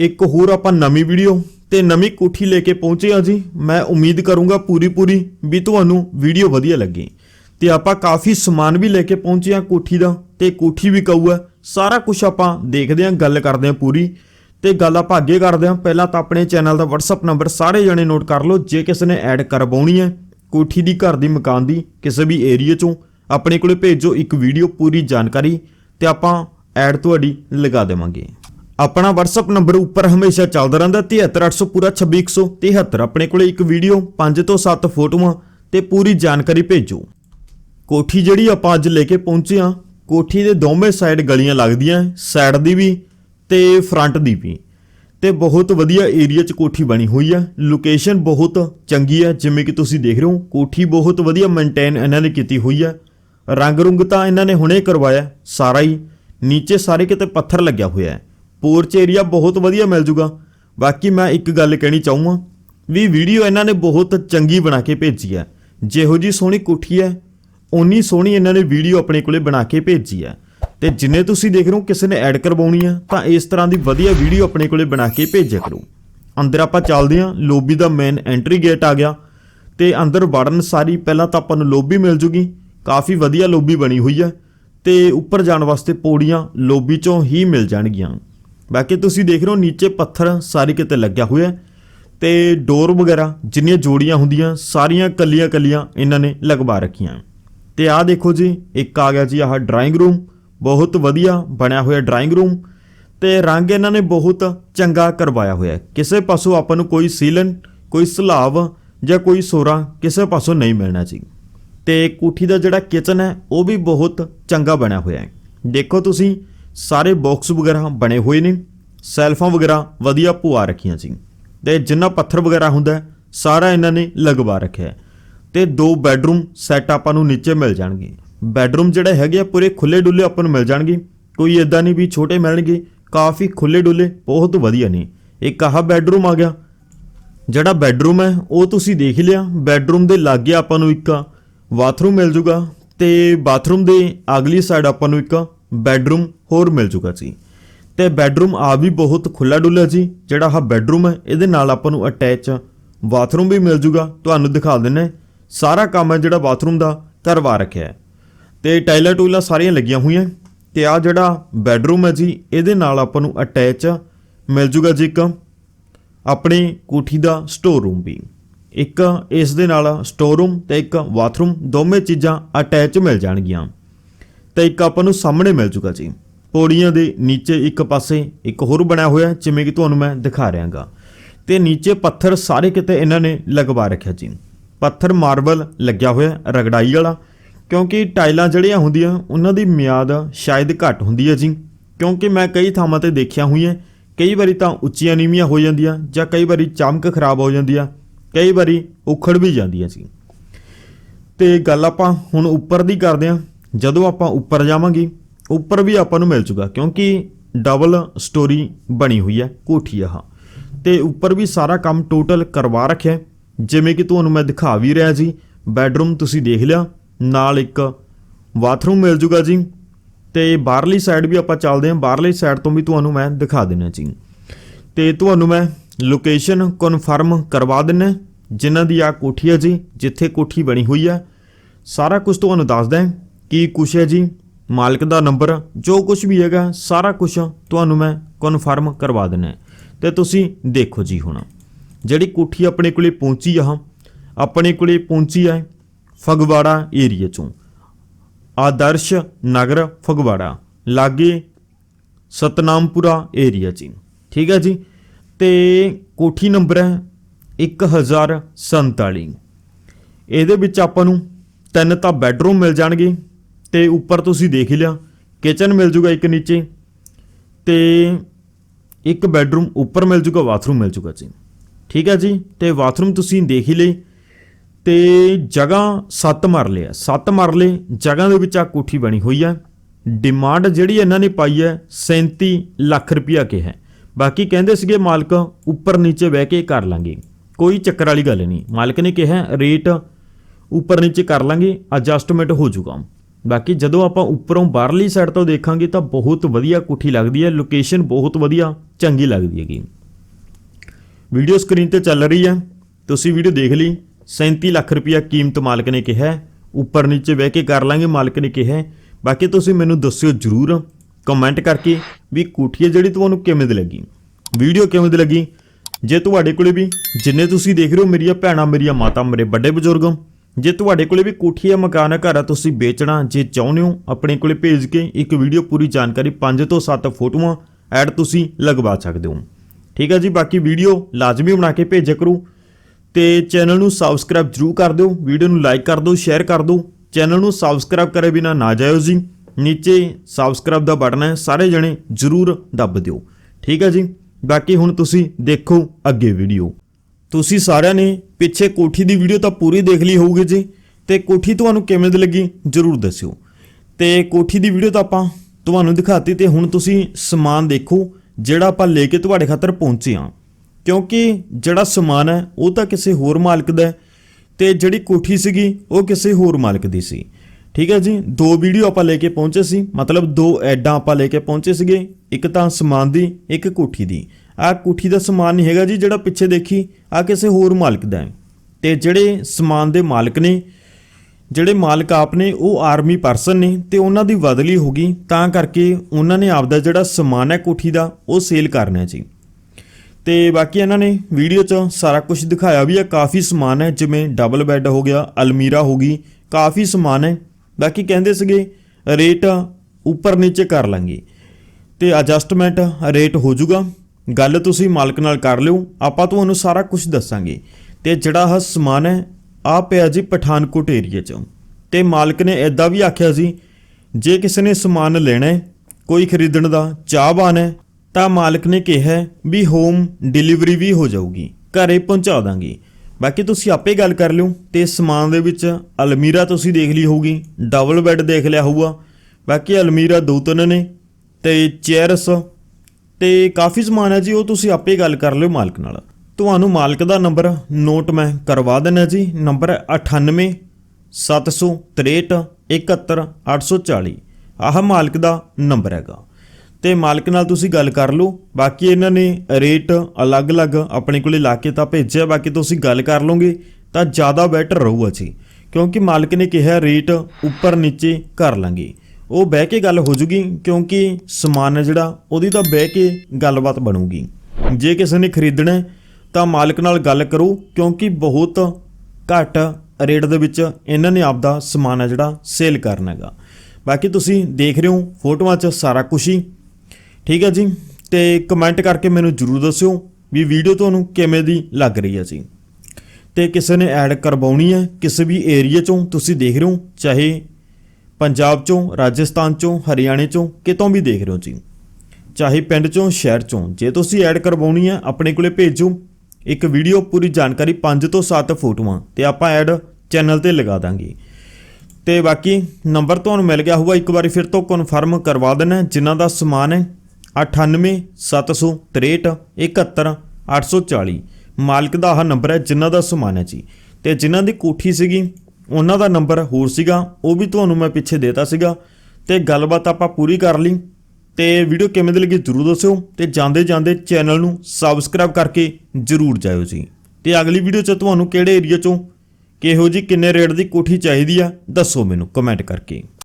ਇੱਕ ਹੋਰ ਆਪਾਂ ਨਵੀਂ ਵੀਡੀਓ ਤੇ ਨਵੀਂ ਕੋਠੀ ਲੈ ਕੇ ਪਹੁੰਚੇ ਹਾਂ ਜੀ। ਮੈਂ ਉਮੀਦ ਕਰੂੰਗਾ ਪੂਰੀ ਪੂਰੀ ਵੀ ਤੁਹਾਨੂੰ ਵੀਡੀਓ ਵਧੀਆ ਲੱਗੇ। ਤੇ ਆਪਾਂ ਕਾਫੀ ਸਮਾਨ ਵੀ ਲੈ ਕੇ ਪਹੁੰਚੇ ਹਾਂ ਕੋਠੀ ਦਾ ਤੇ ਕੋਠੀ ਵੀ ਕਹੂਆ ਸਾਰਾ ਕੁਝ ਆਪਾਂ ਦੇਖਦੇ ਹਾਂ, ਗੱਲ ਕਰਦੇ ਹਾਂ ਪੂਰੀ। ਤੇ ਗੱਲ ਆਪਾਂ ਅੱਗੇ ਕਰਦੇ ਹਾਂ। ਪਹਿਲਾਂ ਤਾਂ ਆਪਣੇ ਚੈਨਲ ਦਾ WhatsApp ਨੰਬਰ ਸਾਰੇ ਜਣੇ ਨੋਟ ਕਰ ਲਓ। ਜੇ ਕਿਸੇ ਨੇ ਐਡ ਕਰਵਾਉਣੀ ਹੈ ਕੋਠੀ ਦੀ, ਘਰ ਦੀ, ਮਕਾਨ ਦੀ, ਕਿਸੇ ਵੀ ਏਰੀਆ ਚੋਂ, ਆਪਣੇ ਕੋਲੇ ਭੇਜੋ ਇੱਕ ਵੀਡੀਓ ਪੂਰੀ ਜਾਣਕਾਰੀ ਤੇ ਆਪਾਂ ਐਡ ਤੁਹਾਡੀ ਲਗਾ ਦੇਵਾਂਗੇ। ਆਪਣਾ WhatsApp ਨੰਬਰ ਉੱਪਰ ਹਮੇਸ਼ਾ ਚੱਲਦਾ ਰਹਿੰਦਾ 73800 ਪੂਰਾ 26173 ਆਪਣੇ ਕੋਲੇ ਇੱਕ ਵੀਡੀਓ 5 ਤੋਂ 7 ਫੋਟੋਆਂ ਤੇ ਪੂਰੀ ਜਾਣਕਾਰੀ ਭੇਜੋ। ਕੋਠੀ ਜਿਹੜੀ ਆਪਾਂ ਅੱਜ ਲੈ ਕੇ ਪਹੁੰਚੇ ਆ ਕੋਠੀ ਦੇ ਦੋਵੇਂ ਸਾਈਡ ਗਲੀਆਂ ਲੱਗਦੀਆਂ ਸਾਈਡ ਦੀ ਵੀ ਤੇ ਫਰੰਟ ਦੀ ਵੀ। ਤੇ ਬਹੁਤ ਵਧੀਆ ਏਰੀਆ 'ਚ ਕੋਠੀ ਬਣੀ ਹੋਈ ਹੈ ਲੋਕੇਸ਼ਨ ਬਹੁਤ ਚੰਗੀ ਹੈ, ਜਿਵੇਂ ਕਿ ਤੁਸੀਂ ਦੇਖ ਰਹੇ ਹੋ, ਕੋਠੀ ਬਹੁਤ ਵਧੀਆ ਮੇਨਟੇਨ ਇਹਨਾਂ ਨੇ ਕੀਤੀ ਹੋਈ ਹੈ। ਰੰਗ ਰੁੰਗ ਤਾਂ ਇਹਨਾਂ ਨੇ ਹੁਣੇ ਕਰਵਾਇਆ, ਸਾਰਾ ਹੀ, ਨੀਚੇ ਸਾਰੇ ਕਿਤੇ ਪੱਥਰ ਲੱਗਿਆ ਹੋਇਆ ਹੈ। ਪੋਰਚ ਏਰੀਆ ਬਹੁਤ ਵਧੀਆ ਮਿਲ ਜੂਗਾ। ਬਾਕੀ ਮੈਂ ਇੱਕ ਗੱਲ ਕਹਿਣੀ ਚਾਹੂੰਗਾ ਵੀ ਵੀਡੀਓ ਇਹਨਾਂ ਨੇ ਬਹੁਤ ਚੰਗੀ ਬਣਾ ਕੇ ਭੇਜੀ ਹੈ। ਜਿਹੋ ਜੀ ਸੋਹਣੀ ਕੋਠੀ ਹੈ, ਓਨੀ ਸੋਹਣੀ ਇਹਨਾਂ ਨੇ ਵੀਡੀਓ ਆਪਣੇ ਕੋਲੇ ਬਣਾ ਕੇ ਭੇਜੀ ਹੈ। ਤੇ ਜਿੰਨੇ ਤੁਸੀਂ ਦੇਖ ਰਹੇ ਹੋ ਕਿਸੇ ਨੇ ਐਡ ਕਰਵਾਉਣੀ ਆ ਤਾਂ ਇਸ ਤਰ੍ਹਾਂ ਦੀ ਵਧੀਆ ਵੀਡੀਓ ਆਪਣੇ ਕੋਲੇ ਬਣਾ ਕੇ ਭੇਜਿਆ ਕਰੋ। ਅੰਦਰ ਆਪਾਂ ਚੱਲਦੇ ਹਾਂ ਲੋਬੀ ਦਾ ਮੇਨ ਐਂਟਰੀ ਗੇਟ ਆ ਗਿਆ। ਤੇ ਅੰਦਰ ਵੜਨ ਸਾਰੀ ਪਹਿਲਾਂ ਤਾਂ ਆਪਾਂ ਨੂੰ ਲੋਬੀ ਮਿਲ ਜੂਗੀ। ਕਾਫੀ ਵਧੀਆ ਲੋਬੀ ਬਣੀ ਹੋਈ ਹੈ। ਤੇ ਉੱਪਰ ਜਾਣ ਵਾਸਤੇ ਪੌੜੀਆਂ ਲੋਬੀ ਚੋਂ ਹੀ ਮਿਲ ਜਾਣਗੀਆਂ। ਬਾਕੀ ਤੁਸੀਂ ਦੇਖ ਰਹੇ ਹੋ ਨੀਚੇ ਪੱਥਰ ਸਾਰੀ ਕਿਤੇ ਲੱਗਿਆ ਹੋਇਆ ਹੈ ਤੇ ਡੋਰ ਵਗੈਰਾ ਜਿੰਨੀਆਂ ਜੋੜੀਆਂ ਹੁੰਦੀਆਂ ਸਾਰੀਆਂ ਕੱਲੀਆਂ ਕੱਲੀਆਂ ਇਹਨਾਂ ਨੇ ਲਗਵਾ ਰੱਖੀਆਂ ਤੇ ਆਹ ਦੇਖੋ ਜੀ, ਇੱਕ ਆ ਗਿਆ ਜੀ ਆਹ ਡਰਾਇੰਗ ਰੂਮ ਬਹੁਤ ਵਧੀਆ ਬਣਿਆ ਹੋਇਆ ਡਰਾਇੰਗ ਰੂਮ ਤੇ ਰੰਗ ਇਹਨਾਂ ਨੇ ਬਹੁਤ ਚੰਗਾ ਕਰਵਾਇਆ ਹੋਇਆ ਕਿਸੇ ਪਾਸੋਂ ਆਪਾਂ ਨੂੰ ਕੋਈ ਸੀਲਨ, ਕੋਈ ਸਲਾਬ ਜਾਂ ਕੋਈ ਸੋਰਾ ਕਿਸੇ ਪਾਸੋਂ ਨਹੀਂ ਮਿਲਣਾ ਜੀ। ਤੇ ਕੋਠੀ ਦਾ ਜਿਹੜਾ ਕਿਚਨ ਹੈ, ਉਹ ਵੀ ਬਹੁਤ ਚੰਗਾ ਬਣਿਆ ਹੋਇਆ ਹੈ। ਦੇਖੋ ਤੁਸੀਂ ਸਾਰੇ ਬਾਕਸ ਵਗੈਰਾ ਬਣੇ ਹੋਏ ਨੇ, ਸੈਲਫਾਂ ਵਗੈਰਾ ਵਧੀਆ ਪੁਆ ਰੱਖੀਆਂ ਸੀ। ਤੇ ਜਿੰਨਾ ਪੱਥਰ ਵਗੈਰਾ ਹੁੰਦਾ ਸਾਰਾ ਇਹਨਾਂ ਨੇ ਲਗਵਾ ਰੱਖਿਆ ਹੈ। ਤੇ ਦੋ ਬੈੱਡਰੂਮ ਸੈੱਟ ਆਪਾਂ ਨੂੰ ਨੀਚੇ ਮਿਲ ਜਾਣਗੇ। ਬੈੱਡਰੂਮ ਜਿਹੜੇ ਹੈਗੇ ਆ, ਪੂਰੇ ਖੁੱਲੇ ਡੁੱਲੇ ਆਪਾਂ ਨੂੰ ਮਿਲ ਜਾਣਗੇ। ਕੋਈ ਇਦਾਂ ਨਹੀਂ ਵੀ ਛੋਟੇ ਮਿਲਣਗੇ, ਕਾਫੀ ਖੁੱਲੇ ਡੁੱਲੇ ਬਹੁਤ ਵਧੀਆ ਨੇ। ਇੱਕ ਆਹ ਬੈੱਡਰੂਮ ਆ ਗਿਆ। ਜਿਹੜਾ ਬੈੱਡਰੂਮ ਹੈ, ਉਹ ਤੁਸੀਂ ਦੇਖ ਲਿਆ। ਬੈੱਡਰੂਮ ਦੇ ਲਾਗੇ ਆਪਾਂ ਨੂੰ ਇੱਕ ਬਾਥਰੂਮ ਮਿਲ ਜੂਗਾ ਤੇ ਬਾਥਰੂਮ ਦੇ ਅਗਲੀ ਸਾਈਡ ਆਪਾਂ ਨੂੰ ਇੱਕ ਬੈਡਰੂਮ ਹੋਰ ਮਿਲ ਜੂਗਾ ਜੀ। ਤੇ ਬੈਡਰੂਮ ਆ ਵੀ ਬਹੁਤ ਖੁੱਲਾ ਡੁੱਲਾ ਜੀ, ਜਿਹੜਾ ਆਹ ਬੈਡਰੂਮ ਹੈ, ਇਹਦੇ ਨਾਲ ਆਪਾਂ ਨੂੰ ਅਟੈਚ ਬਾਥਰੂਮ ਵੀ ਮਿਲ ਜੂਗਾ। ਤੁਹਾਨੂੰ ਦਿਖਾ ਦਿੰਨੇ, ਸਾਰਾ ਕੰਮ ਹੈ ਜਿਹੜਾ ਬਾਥਰੂਮ ਦਾ ਕਰਵਾ ਰੱਖਿਆ ਹੈ। ਤੇ ਟਾਈਲਾਂ ਟੂਲਾਂ ਸਾਰੀਆਂ ਲੱਗੀਆਂ ਹੋਈਆਂ ਤੇ ਆ ਜਿਹੜਾ ਬੈਡਰੂਮ ਹੈ ਜੀ, ਇਹਦੇ ਨਾਲ ਆਪਾਂ ਨੂੰ ਅਟੈਚ ਮਿਲ ਜੂਗਾ ਜੀ ਇੱਕ, ਆਪਣੀ ਕੋਠੀ ਦਾ ਸਟੋਰ ਰੂਮ ਵੀ। ਇੱਕ ਇਸ ਦੇ ਨਾਲ ਸਟੋਰ ਰੂਮ ਤੇ ਇੱਕ ਬਾਥਰੂਮ, ਦੋਵੇਂ ਚੀਜ਼ਾਂ ਅਟੈਚ ਮਿਲ ਜਾਣਗੀਆਂ। ਤਾਂ ਇੱਕ ਆਪਾਂ ਨੂੰ ਸਾਹਮਣੇ ਮਿਲ ਜੂਗਾ ਜੀ। ਪੌੜੀਆਂ ਦੇ ਨੀਚੇ ਇੱਕ ਪਾਸੇ ਇੱਕ ਹੋਰ ਬਣਿਆ ਹੋਇਆ ਜਿਵੇਂ ਕਿ ਤੁਹਾਨੂੰ ਮੈਂ ਦਿਖਾ ਰਿਹਾਗਾ। ਤੇ ਨੀਚੇ ਪੱਥਰ ਸਾਰੇ ਕਿਤੇ ਇਹਨਾਂ ਨੇ ਲਗਵਾ ਰੱਖਿਆ ਜੀ। ਪੱਥਰ ਮਾਰਬਲ ਲੱਗਿਆ ਹੋਇਆ ਰਗੜਾਈ ਵਾਲਾ, ਕਿਉਂਕਿ ਟਾਈਲਾਂ ਜਿਹੜੀਆਂ ਹੁੰਦੀਆਂ, ਉਹਨਾਂ ਦੀ ਮਿਆਦ ਸ਼ਾਇਦ ਘੱਟ ਹੁੰਦੀ ਹੈ ਜੀ। ਕਿਉਂਕਿ ਮੈਂ ਕਈ ਥਾਵਾਂ ਤੇ ਦੇਖਿਆ ਹੋਈਆਂ, ਕਈ ਵਾਰੀ ਤਾਂ ਉੱਚੀਆਂ ਨੀਵੀਆਂ ਹੋ ਜਾਂਦੀਆਂ ਜਾਂ ਕਈ ਵਾਰੀ ਚਮਕ ਖਰਾਬ ਹੋ ਜਾਂਦੀ ਆ, ਕਈ ਵਾਰੀ ਉਖੜ ਵੀ ਜਾਂਦੀਆਂ ਸੀ ਤੇ ਗੱਲ ਆਪਾਂ ਹੁਣ ਉੱਪਰ ਦੀ ਕਰਦੇ ਹਾਂ। ਜਦੋਂ ਆਪਾਂ ਉੱਪਰ ਜਾਵਾਂਗੇ, ਉੱਪਰ ਵੀ ਆਪਾਂ ਨੂੰ ਮਿਲ ਜੂਗਾ, ਕਿਉਂਕਿ ਡਬਲ ਸਟੋਰੀ ਬਣੀ ਹੋਈ ਹੈ, ਕੋਠੀ ਆਹ। ਤੇ ਉੱਪਰ ਵੀ ਸਾਰਾ ਕੰਮ ਟੋਟਲ ਕਰਵਾ ਰੱਖਿਆ ਜਿਵੇਂ ਕਿ ਤੁਹਾਨੂੰ ਮੈਂ ਦਿਖਾ ਵੀ ਰਿਹਾ ਜੀ ਬੈਡਰੂਮ ਤੁਸੀਂ ਦੇਖ ਲਿਆ, ਨਾਲ ਇੱਕ ਬਾਥਰੂਮ ਮਿਲ ਜੂਗਾ ਜੀ। ਤੇ ਬਾਹਰਲੀ ਸਾਈਡ ਵੀ ਆਪਾਂ ਚੱਲਦੇ ਹਾਂ, ਬਾਹਰਲੀ ਸਾਈਡ ਤੋਂ ਵੀ ਤੁਹਾਨੂੰ ਮੈਂ ਦਿਖਾ ਦਿੰਨਾ ਜੀ। ਤੇ ਤੁਹਾਨੂੰ ਮੈਂ ਲੋਕੇਸ਼ਨ ਕਨਫਰਮ ਕਰਵਾ ਦਿੰਨਾ ਜਿਨ੍ਹਾਂ ਦੀ ਆ ਕੋਠੀ ਹੈ ਜੀ, ਜਿੱਥੇ ਕੋਠੀ ਬਣੀ ਹੋਈ ਹੈ। ਸਾਰਾ ਕੁਝ ਤੁਹਾਨੂੰ ਦੱਸਦਾ ਕੀ ਕੁਛ ਹੈ ਜੀ? ਮਾਲਕ ਦਾ ਨੰਬਰ, ਜੋ ਕੁਝ ਵੀ ਹੈਗਾ, ਸਾਰਾ ਕੁਝ ਤੁਹਾਨੂੰ ਮੈਂ ਕਨਫਰਮ ਕਰਵਾ ਦਿੰਨਾ ਤੇ ਤੁਸੀਂ ਦੇਖੋ ਜੀ ਹੁਣ। ਜਿਹੜੀ ਕੋਠੀ ਆਪਣੇ ਕੋਲੇ ਪਹੁੰਚੀ ਆ, ਆਪਣੇ ਕੋਲੇ ਪਹੁੰਚੀ ਹੈ ਫਗਵਾੜਾ ਏਰੀਆ ਚੋਂ। ਆਦਰਸ਼ ਨਗਰ ਫਗਵਾੜਾ, ਲਾਗੇ ਸਤਨਾਮਪੁਰਾ ਏਰੀਆ ਜੀ। ਠੀਕ ਹੈ ਜੀ? ਤੇ ਕੋਠੀ ਨੰਬਰ ਹੈ 1047 ਇਹਦੇ ਵਿੱਚ ਆਪਾਂ ਨੂੰ ਤਿੰਨ ਤਾਂ ਬੈੱਡਰੂਮ ਮਿਲ ਜਾਣਗੇ। ਤੇ ਉੱਪਰ ਤੁਸੀਂ ਦੇਖ ਹੀ ਲਿਆ ਕਿਚਨ ਮਿਲ ਜੂਗਾ ਇੱਕ ਨੀਚੇ ਤੇ ਇੱਕ ਬੈੱਡਰੂਮ ਉੱਪਰ ਮਿਲ ਜੂਗਾ ਬਾਥਰੂਮ ਮਿਲ ਜੂਗਾ ਜੀ। ਠੀਕ ਹੈ ਜੀ? ਤੇ ਬਾਥਰੂਮ ਤੁਸੀਂ ਦੇਖ ਹੀ ਲਈ ਤੇ ਜਗ੍ਹਾ 7 ਮਰਲੇ ਆ। 7 ਮਰਲੇ, ਜਗ੍ਹਾ ਦੇ ਵਿੱਚ ਆ ਕੋਠੀ ਬਣੀ ਹੋਈ ਆ। ਡਿਮਾਂਡ ਜਿਹੜੀ ਇਹਨਾਂ ਨੇ ਪਾਈ ਹੈ 37 ਲੱਖ ਰੁਪਇਆ ਕਿਹਾ ਹੈ। ਬਾਕੀ ਕਹਿੰਦੇ ਸੀਗੇ ਮਾਲਕ, ਉੱਪਰ ਨੀਚੇ ਬਹਿ ਕੇ ਕਰ ਲਾਂਗੇ। ਕੋਈ ਚੱਕਰ ਵਾਲੀ ਗੱਲ ਨਹੀਂ। ਮਾਲਕ ਨੇ ਕਿਹਾ ਰੇਟ ਉੱਪਰ ਨੀਚੇ ਕਰ ਲਾਂਗੇ ਐਡਜਸਟਮੈਂਟ ਹੋ ਜਾਊਗਾ ਬਾਕੀ ਜਦੋਂ ਆਪਾਂ ਉੱਪਰੋਂ ਬਾਹਰਲੀ ਸਾਈਡ ਤੋਂ ਦੇਖਾਂਗੇ ਤਾਂ ਬਹੁਤ ਵਧੀਆ ਕੋਠੀ ਲੱਗਦੀ ਹੈ ਲੋਕੇਸ਼ਨ ਬਹੁਤ ਵਧੀਆ, ਚੰਗੀ ਲੱਗਦੀ ਹੈਗੀ। ਵੀਡੀਓ ਸਕਰੀਨ ਤੇ ਚੱਲ ਰਹੀ ਹੈ। ਤੁਸੀਂ ਵੀਡੀਓ ਦੇਖ ਲਈ। 37 ਲੱਖ ਰੁਪਇਆ ਕੀਮਤ ਮਾਲਕ ਨੇ ਕਿਹਾ ਉੱਪਰ ਨੀਚੇ ਬਹਿ ਕੇ ਕਰ ਲਾਂਗੇ, ਮਾਲਕ ਨੇ ਕਿਹਾ ਬਾਕੀ ਤੁਸੀਂ ਮੈਨੂੰ ਦੱਸਿਓ ਜਰੂਰ ਕਮੈਂਟ ਕਰਕੇ ਵੀ ਕੋਠੀ ਹੈ ਜਿਹੜੀ ਤੁਹਾਨੂੰ ਕਿਵੇਂ ਦੀ ਲੱਗੀ। ਵੀਡੀਓ ਕਿਵੇਂ ਦੀ ਲੱਗੀ? ਜੇ ਤੁਹਾਡੇ ਕੋਲੇ ਵੀ ਜਿੰਨੇ ਤੁਸੀਂ ਦੇਖ ਰਹੇ ਹੋ ਮੇਰੀਆਂ ਭੈਣਾਂ, ਮੇਰੀਆਂ ਮਾਤਾ, ਮੇਰੇ ਵੱਡੇ ਬਜ਼ੁਰਗ ਜੇ ਤੁਹਾਡੇ ਕੋਲੇ ਵੀ ਕੋਠੀ ਹੈ ਮਕਾਨ ਹੈ, ਘਰ ਆ, ਤੁਸੀਂ ਵੇਚਣਾ, ਜੇ ਚਾਹੁੰਦੇ ਹੋ, ਆਪਣੇ ਕੋਲੇ ਭੇਜ ਕੇ ਇੱਕ ਵੀਡੀਓ ਪੂਰੀ ਜਾਣਕਾਰੀ 5 ਤੋਂ 7 ਫੋਟੋਆਂ ਐਡ ਤੁਸੀਂ ਲਗਵਾ ਸਕਦੇ ਹੋ। ਠੀਕ ਹੈ ਜੀ, ਬਾਕੀ ਵੀਡੀਓ ਲਾਜ਼ਮੀ ਬਣਾ ਕੇ ਭੇਜਿਆ ਕਰੋ ਤੇ ਚੈਨਲ ਨੂੰ ਸਬਸਕ੍ਰਾਈਬ ਜਰੂਰ ਕਰ ਦਿਓ, ਵੀਡੀਓ ਨੂੰ ਲਾਈਕ ਕਰ ਦਿਓ ਸ਼ੇਅਰ ਕਰ ਦਿਓ। ਚੈਨਲ ਨੂੰ ਸਬਸਕ੍ਰਾਈਬ ਕਰੇ ਬਿਨਾ ਨਾ ਜਾਇਓ ਜੀ। ਨੀਚੇ ਸਬਸਕ੍ਰਾਈਬ ਦਾ ਬਟਨ ਹੈ, ਸਾਰੇ ਜਣੇ ਜਰੂਰ ਦੱਬ ਦਿਓ। ਠੀਕ ਹੈ ਜੀ, ਬਾਕੀ ਹੁਣ ਤੁਸੀਂ ਦੇਖੋ ਅੱਗੇ ਵੀਡੀਓ। ਤੁਸੀਂ ਸਾਰਿਆਂ ਨੇ ਪਿੱਛੇ ਕੋਠੀ ਦੀ ਵੀਡੀਓ ਤਾਂ ਪੂਰੀ ਦੇਖ ਲਈ ਹੋਊਗੀ ਜੀ। ਤੇ ਕੋਠੀ ਤੁਹਾਨੂੰ ਕਿਵੇਂ ਦੀ ਲੱਗੀ ਜਰੂਰ ਦੱਸਿਓ। ਤੇ ਕੋਠੀ ਦੀ ਵੀਡੀਓ ਤਾਂ ਆਪਾਂ ਤੁਹਾਨੂੰ ਦਿਖਾਤੀ ਤੇ ਹੁਣ ਤੁਸੀਂ ਸਮਾਨ ਦੇਖੋ, ਜਿਹੜਾ ਆਪਾਂ ਲੈ ਕੇ ਤੁਹਾਡੇ ਖਾਤਰ ਪਹੁੰਚੇ ਹਾਂ। ਕਿਉਂਕਿ ਜਿਹੜਾ ਸਮਾਨ ਹੈ, ਉਹ ਤਾਂ ਕਿਸੇ ਹੋਰ ਮਾਲਕ ਦਾ ਹੈ ਤੇ ਜਿਹੜੀ ਕੋਠੀ ਸੀਗੀ, ਉਹ ਕਿਸੇ ਹੋਰ ਮਾਲਕ ਦੀ ਸੀ। ਠੀਕ ਹੈ ਜੀ, ਦੋ ਵੀਡੀਓ ਆਪਾਂ ਲੈ ਕੇ ਪਹੁੰਚੇ ਸੀ। ਮਤਲਬ ਦੋ ਐਡਾਂ ਆਪਾਂ ਲੈ ਕੇ ਪਹੁੰਚੇ ਸੀਗੇ, ਇੱਕ ਤਾਂ ਸਮਾਨ ਦੀ, ਇੱਕ ਕੋਠੀ ਦੀ। ਆਹ ਕੋਠੀ ਦਾ ਸਮਾਨ ਨਹੀਂ ਹੈਗਾ ਜੀ, ਜਿਹੜਾ ਪਿੱਛੇ ਦੇਖੀ, ਆ ਕਿਸੇ ਹੋਰ ਮਾਲਕ ਦਾ ਹੈ। ਤੇ ਜਿਹੜੇ ਸਮਾਨ ਦੇ ਮਾਲਕ ਨੇ, ਜਿਹੜੇ ਮਾਲਕ ਆਪ ਨੇ, ਉਹ ਆਰਮੀ ਪਰਸਨ ਨੇ, ਤੇ ਉਹਨਾਂ ਦੀ ਬਦਲੀ ਹੋ ਗਈ, ਤਾਂ ਕਰਕੇ ਉਹਨਾਂ ਨੇ ਆਪਦਾ ਜਿਹੜਾ ਸਮਾਨ ਹੈ ਕੋਠੀ ਦਾ, ਉਹ ਸੇਲ ਕਰਨਾ ਜੀ। ਤੇ ਬਾਕੀ ਇਹਨਾਂ ਨੇ ਵੀਡੀਓ 'ਚ ਸਾਰਾ ਕੁਝ ਦਿਖਾਇਆ ਵੀ ਆ, ਕਾਫੀ ਸਮਾਨ ਹੈ, ਜਿਵੇਂ ਡਬਲ ਬੈੱਡ ਹੋ ਗਿਆ, ਅਲਮੀਰਾ ਹੋ ਗਈ, ਕਾਫੀ ਸਮਾਨ ਹੈ। ਬਾਕੀ ਕਹਿੰਦੇ ਸੀਗੇ, ਰੇਟ ਉੱਪਰ ਨੀਚੇ ਕਰ ਲਾਂਗੇ। ਤੇ ਐਡਜਸਟਮੈਂਟ ਰੇਟ ਹੋ ਜਾਊਗਾ। ਗੱਲ ਤੁਸੀਂ ਮਾਲਕ ਨਾਲ ਕਰ ਲਿਓ, ਆਪਾਂ ਤੁਹਾਨੂੰ ਸਾਰਾ ਕੁਝ ਦੱਸਾਂਗੇ। ਤੇ ਜਿਹੜਾ ਆਹ ਸਮਾਨ ਹੈ, ਆ ਪਿਆ ਜੀ ਪਠਾਨਕੋਟ ਏਰੀਆ 'ਚ। ਤੇ ਮਾਲਕ ਨੇ ਐਦਾਂ ਵੀ ਆਖਿਆ ਸੀ, ਜੇ ਕਿਸੇ ਨੇ ਸਮਾਨ ਲੈਣਾ ਹੈ, ਕੋਈ ਖਰੀਦਣ ਦਾ ਚਾਹਵਾਨ ਹੈ, ਤਾਂ ਮਾਲਕ ਨੇ ਕਿਹਾ ਵੀ ਹੋਮ ਡਿਲੀਵਰੀ ਵੀ ਹੋ ਜਾਊਗੀ, ਘਰੇ ਪਹੁੰਚਾ ਦਾਂਗੇ। ਬਾਕੀ ਤੁਸੀਂ ਆਪੇ ਗੱਲ ਕਰ ਲਿਓ, ਤੇ ਸਮਾਨ ਦੇ ਵਿੱਚ ਅਲਮੀਰਾ ਤੁਸੀਂ ਦੇਖ ਲਈ ਹੋਊਗੀ ਡਬਲ ਬੈੱਡ ਦੇਖ ਲਿਆ ਹੋਊਗਾ। ਬਾਕੀ ਅਲਮੀਰਾ ਦੋ ਤਿੰਨ ਨੇ, ਤੇ ਚੇਅਰਸ ਤੇ ਕਾਫੀ ਸਮਾਨ ਹੈ ਜੀ, ਉਹ ਤੁਸੀਂ ਆਪੇ ਗੱਲ ਕਰ ਲਿਓ ਮਾਲਕ ਨਾਲ। ਤੁਹਾਨੂੰ ਮਾਲਕ ਦਾ ਨੰਬਰ ਨੋਟ ਮੈਂ ਕਰਵਾ ਦਿੰਦਾ ਜੀ, ਨੰਬਰ ਹੈ 98 763 71 840 ਆਹ ਮਾਲਕ ਦਾ ਨੰਬਰ ਹੈਗਾ। ਤੇ ਮਾਲਕ ਨਾਲ ਤੁਸੀਂ ਗੱਲ ਕਰ ਲਓ, ਬਾਕੀ ਇਹਨਾਂ ਨੇ ਰੇਟ ਅਲੱਗ-ਅਲੱਗ ਆਪਣੇ ਕੋਲੇ ਲਾ ਕੇ ਤਾਂ ਭੇਜਿਆ, ਬਾਕੀ ਤੁਸੀਂ ਗੱਲ ਕਰ ਲਓਗੇ, ਤਾਂ ਜ਼ਿਆਦਾ ਬੈਟਰ ਰਹੂਗਾ ਜੀ। ਕਿਉਂਕਿ ਮਾਲਕ ਨੇ ਕਿਹਾ ਰੇਟ ਉੱਪਰ ਨੀਚੇ ਕਰ ਲਾਂਗੇ। ਉਹ ਬਹਿ ਕੇ ਗੱਲ ਹੋ ਜੂਗੀ ਕਿਉਂਕਿ ਸਮਾਨ ਹੈ ਜਿਹੜਾ, ਉਹਦੀ ਤਾਂ ਬਹਿ ਕੇ ਗੱਲਬਾਤ ਬਣੂਗੀ। ਜੇ ਕਿਸੇ ਨੇ ਖਰੀਦਣਾ ਤਾਂ ਮਾਲਕ ਨਾਲ ਗੱਲ ਕਰੋ ਕਿਉਂਕਿ ਬਹੁਤ ਘੱਟ ਰੇਟ ਦੇ ਵਿੱਚ ਇਹਨਾਂ ਨੇ ਆਪਦਾ ਸਮਾਨ ਹੈ ਜਿਹੜਾ ਸੇਲ ਕਰਨਾ ਹੈਗਾ। ਬਾਕੀ ਤੁਸੀਂ ਦੇਖ ਰਹੇ ਹੋ ਫੋਟੋਆਂ 'ਚ ਸਾਰਾ ਕੁਝ ਹੀ। ਠੀਕ ਹੈ ਜੀ? ਤੇ ਕਮੈਂਟ ਕਰਕੇ ਮੈਨੂੰ ਜਰੂਰ ਦੱਸਿਓ ਵੀ ਵੀਡੀਓ ਤੁਹਾਨੂੰ ਕਿਵੇਂ ਦੀ ਲੱਗ ਰਹੀ ਹੈ ਜੀ। ਤੇ ਕਿਸੇ ਨੇ ਐਡ ਕਰਵਾਉਣੀ ਹੈ, ਕਿਸੇ ਵੀ ਏਰੀਆ ਚੋਂ ਤੁਸੀਂ ਦੇਖ ਰਹੇ ਹੋ, ਚਾਹੇ ਪੰਜਾਬ ਚੋਂ, ਰਾਜਸਥਾਨ ਚੋਂ, ਹਰਿਆਣੇ ਚੋਂ, ਕਿਤੋਂ ਵੀ ਦੇਖ ਰਹੇ ਹੋ ਜੀ। ਚਾਹੇ ਪਿੰਡ ਚੋਂ, ਸ਼ਹਿਰ ਚੋਂ, ਜੇ ਤੁਸੀਂ ਐਡ ਕਰਵਾਉਣੀ ਹੈ, ਆਪਣੇ ਕੋਲੇ ਭੇਜੋ। ਇੱਕ ਵੀਡੀਓ, ਪੂਰੀ ਜਾਣਕਾਰੀ 5 ਤੋਂ 7 ਫੋਟੋਆਂ, ਤੇ ਆਪਾਂ ਐਡ ਚੈਨਲ ਤੇ ਲਗਾ ਦਾਂਗੇ। ਤੇ ਬਾਕੀ ਨੰਬਰ ਤੁਹਾਨੂੰ ਮਿਲ ਗਿਆ ਹੋਊਗਾ, ਇੱਕ ਵਾਰੀ ਫਿਰ ਤੋਂ ਕਨਫਰਮ ਕਰਵਾ ਦੇਣਾ ਜਿਨ੍ਹਾਂ ਦਾ ਸਮਾਨ ਹੈ 98 763 71 840 ਮਾਲਕ ਦਾ ਆਹ ਨੰਬਰ ਹੈ, ਜਿਨ੍ਹਾਂ ਦਾ ਸਮਾਨ ਹੈ ਜੀ। ਤੇ ਜਿਨ੍ਹਾਂ ਦੀ ਕੋਠੀ ਸੀਗੀ ਉਹਨਾਂ ਦਾ ਨੰਬਰ ਹੋਰ ਸੀਗਾ, ਉਹ ਵੀ ਤੁਹਾਨੂੰ ਮੈਂ ਪਿੱਛੇ ਦੇਤਾ ਸੀਗਾ। ਤੇ ਗੱਲਬਾਤ ਆਪਾਂ ਪੂਰੀ ਕਰ ਲਈ। ਤੇ ਵੀਡੀਓ ਕਿਵੇਂ ਦੀ ਲੱਗੀ ਜਰੂਰ ਦੱਸਿਓ। ਤੇ ਜਾਂਦੇ ਜਾਂਦੇ ਚੈਨਲ ਨੂੰ ਸਬਸਕ੍ਰਾਈਬ ਕਰਕੇ ਜਰੂਰ ਜਾਇਓ ਜੀ। ਤੇ ਅਗਲੀ ਵੀਡੀਓ 'ਚ ਤੁਹਾਨੂੰ ਕਿਹੜੇ ਏਰੀਆ 'ਚੋਂ ਕਿਹੋ ਜੀ ਕਿੰਨੇ ਰੇਟ ਦੀ ਕੋਠੀ ਚਾਹੀਦੀ ਆ, ਦੱਸੋ ਮੈਨੂੰ ਕਮੈਂਟ ਕਰਕੇ।